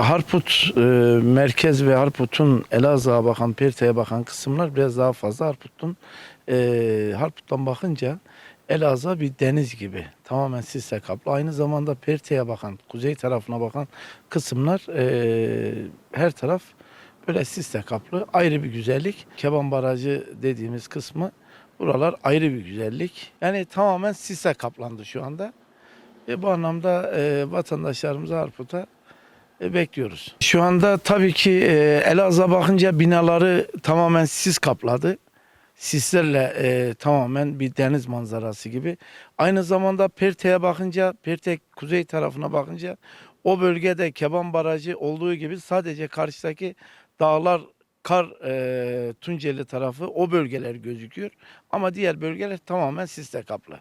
Harput e, merkez ve Harput'un Elazığ'a bakan, Perte'ye bakan kısımlar biraz daha fazla. Harput'un e, Harput'tan bakınca Elazığ bir deniz gibi. Tamamen sisle kaplı. Aynı zamanda Perte'ye bakan, kuzey tarafına bakan kısımlar e, her taraf böyle sisle kaplı. Ayrı bir güzellik. Keban Barajı dediğimiz kısmı buralar ayrı bir güzellik. Yani tamamen sisle kaplandı şu anda. E, bu anlamda e, vatandaşlarımıza Harput'a bekliyoruz. Şu anda tabii ki e, Elazığ'a bakınca binaları tamamen sis kapladı. Sislerle e, tamamen bir deniz manzarası gibi. Aynı zamanda Perte'ye bakınca, Perte kuzey tarafına bakınca o bölgede Keban Barajı olduğu gibi sadece karşıdaki dağlar kar e, Tunceli tarafı o bölgeler gözüküyor. Ama diğer bölgeler tamamen sisle kaplı.